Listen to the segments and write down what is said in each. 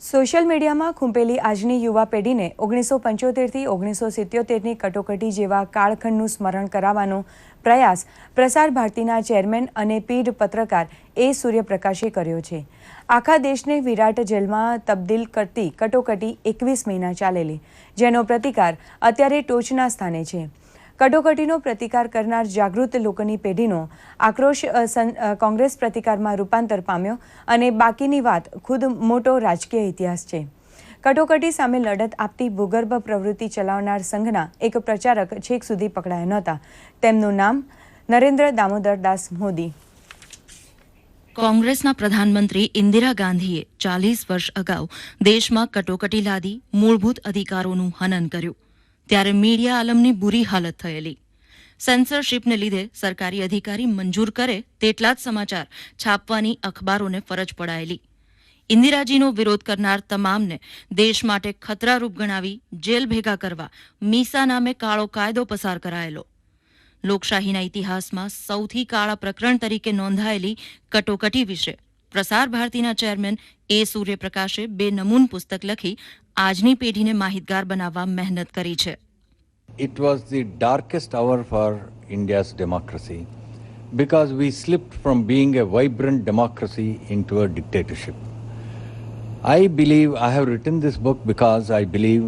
Social મીડિયામાં ખૂંપેલી આજની યુવા પેઢીને ઓગણીસો પંચોતેરથી ઓગણીસો સિત્યોતેરની કટોકટી જેવા કાળખંડનું સ્મરણ કરાવવાનો પ્રયાસ પ્રસાર ભારતીના ચેરમેન અને પીઢ પત્રકાર એ સૂર્યપ્રકાશે કર્યો છે. આખા દેશને વિરાટ જેલમાં તબદીલ કરતી કટોકટી એકવીસ મહિના ચાલેલી, જેનો પ્રતિકાર અત્યારે ટોચના સ્થાને છે. કટોકટીનો પ્રતિકાર કરનાર જાગૃત લોકોની પેઢીનો આક્રોશ કોંગ્રેસ પ્રતિકારમાં રૂપાંતર પામ્યો અને બાકીની વાત ખુદ મોટો રાજકીય ઇતિહાસ છે. કટોકટી સામે લડત આપતી ભૂગર્ભ પ્રવૃત્તિ ચલાવનાર સંઘના એક પ્રચારક છેક સુધી પકડાયા નહોતા. તેમનું નામ નરેન્દ્ર દામોદર દાસ મોદી. કોંગ્રેસના પ્રધાનમંત્રી ઇન્દિરા ગાંધીએ ચાલીસ વર્ષ અગાઉ દેશમાં કટોકટી લાદી મૂળભૂત અધિકારોનું હનન કર્યું. ત્યારે મીડિયા આલમની બુરી હાલત થયેલી. સેન્સરશીપને લીધે સરકારી અધિકારી મંજૂર કરે તેટલા જ સમાચાર છાપવાની અખબારોને ફરજ પડાયેલી. ઇન્દિરાજીનો વિરોધ કરનાર તમામને દેશ માટે ખતરારૂપ ગણાવી જેલ ભેગા કરવા મીસા નામે કાળો કાયદો પસાર કરાયેલો. લોકશાહીના ઇતિહાસમાં સૌથી કાળા પ્રકરણ તરીકે નોંધાયેલી કટોકટી વિશે પ્રસાર ભારતીના ચેરમેન એ સૂર્યપ્રકાશે બે નમૂન પુસ્તક લખી આજની પેઢીને માહિતગાર બનાવવા મહેનત કરી છે It was the darkest hour for India's democracy because we slipped from being a vibrant democracy into a dictatorship. I believe I have written this book because I believe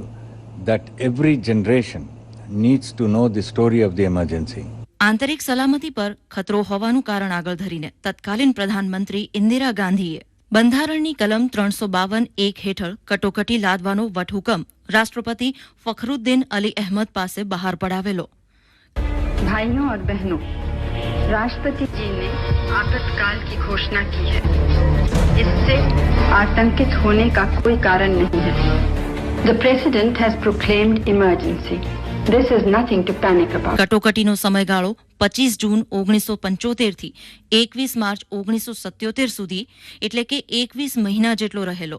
that every generation needs to know the story of the emergency. આંતરિક સલામતી પર ખતરો હોવાનું કારણ આગળ ધરીને તત્કાલીન પ્રધાનમંત્રી ઇન્દિરા ગાંધીએ બંધારણની કલમ ત્રણસો બાવન એક હેઠળ કટોકટી લાદવાનો વટહુકમ રાષ્ટ્રપતિ ફખરુદ્દીન અલી અહેમદ પાસે બહાર પડાવેલો भाइयों और बहनों राष्ट्रपति जी ने आपातकाल की घोषणा की है इससे आतंकित होने का कोई कारण नहीं है the president has proclaimed emergency કટોકટીનો સમયગાળો પચીસ જૂન ઓગણીસો પંચોતેરથી એકવીસ માર્ચ ઓગણીસો સત્યોતેર સુધી એટલે કે એકવીસ મહિના જેટલો રહેલો.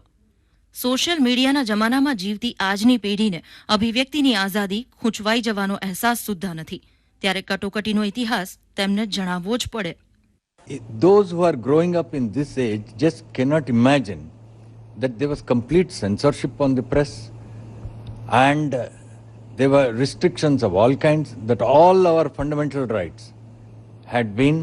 સોશિયલ મીડિયાના જમાનામાં જીવતી આજની પેઢીને અભિવ્યક્તિની આઝાદી ખૂંચવાઈ જવાનો અહેસાસ સુદ્ધા નથી. ત્યારે કટોકટીનો ઇતિહાસ તેમને જણાવવો જ પડે. Those who are growing up in this age just cannot imagine that there was complete censorship on the press and there were restrictions of all kinds, that all our fundamental rights had been,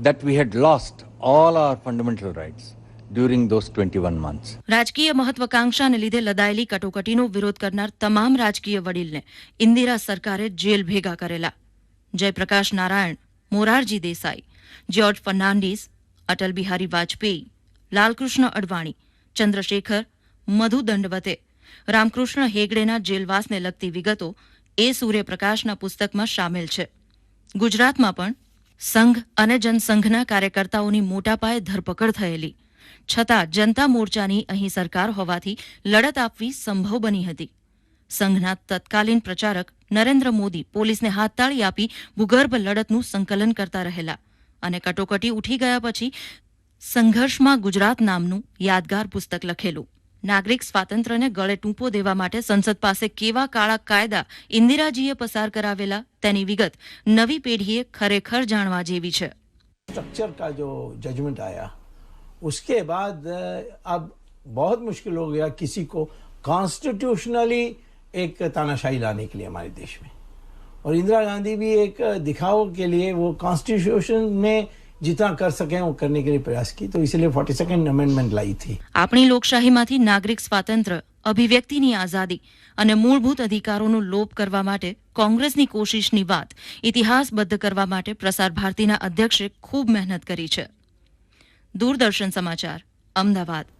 that we had lost all our fundamental rights during those 21 months. રાજકીય મહત્વકાંક્ષાને લીધે લદાયેલી કટોકટીનો વિરોધ કરનાર તમામ રાજકીય વડીલને ઇન્દિરા સરકારે jail ભેગા કરેલા જયપ્રકાશ નારાયણ મોરારજી દેસાઈ જ્યોર્જ ફર્નાન્ડીસ અટલ બિહારી વાજપેયી લાલકૃષ્ણ અડવાણી ચંદ્રશેખર મધુ દંડવતે રામકૃષ્ણ હેગડેના જેલવાસને લગતી વિગતો એ સૂર્યપ્રકાશના પુસ્તકમાં સામેલ છે. ગુજરાતમાં પણ સંઘ અને જનસંઘના કાર્યકર્તાઓની મોટા પાયે ધરપકડ થયેલી. છતાં જનતા મોરચાની અહીં સરકાર હોવાથી લડત આપવી સંભવ બની હતી. સંઘના તત્કાલીન પ્રચારક નરેન્દ્ર મોદી પોલીસને હાથતાળી આપી ભૂગર્ભ લડતનું સંકલન કરતા રહેલા અને કટોકટી ઉઠી ગયા પછી સંઘર્ષમાં ગુજરાત નામનું યાદગાર પુસ્તક લખેલું. નાગરિક સ્વાતંત્ર્યને ગળે ટૂંપો દેવા માટે સંસદ પાસે કેવા કાળા કાયદા ઇન્દિરાજીએ પસાર કરાવેલા તેની વિગત નવી પેઢીએ ખરેખર જાણવા જેવી છે स्ट्रक्चर का जो जजमेंट आया उसके बाद अ, अब बहुत मुश्किल हो गया किसी को कॉन्स्टिट्यूशनली एक तानाशाही लाने के लिए हमारे देश में और इंदिरा गांधी भी एक अ, दिखाओ के लिए वो कॉन्स्टिट्यूशन में जितना कर सकें वो करने के लिए प्रयास की तो इसलिए फोर्टी सेकेंड अमेंडमेंट लाई थी આપણી લોકશાહીમાંથી નાગરિક સ્વાતંત્ર્ય અભિવ્યક્તિની આઝાદી અને મૂળભૂત અધિકારોનો લોપ કરવા માટે કોંગ્રેસની કોશિશની વાત ઇતિહાસબદ્ધ કરવા માટે પ્રસાર ભારતીના અધ્યક્ષે ખૂબ મહેનત કરી છે દૂરદર્શન સમાચાર અમદાવાદ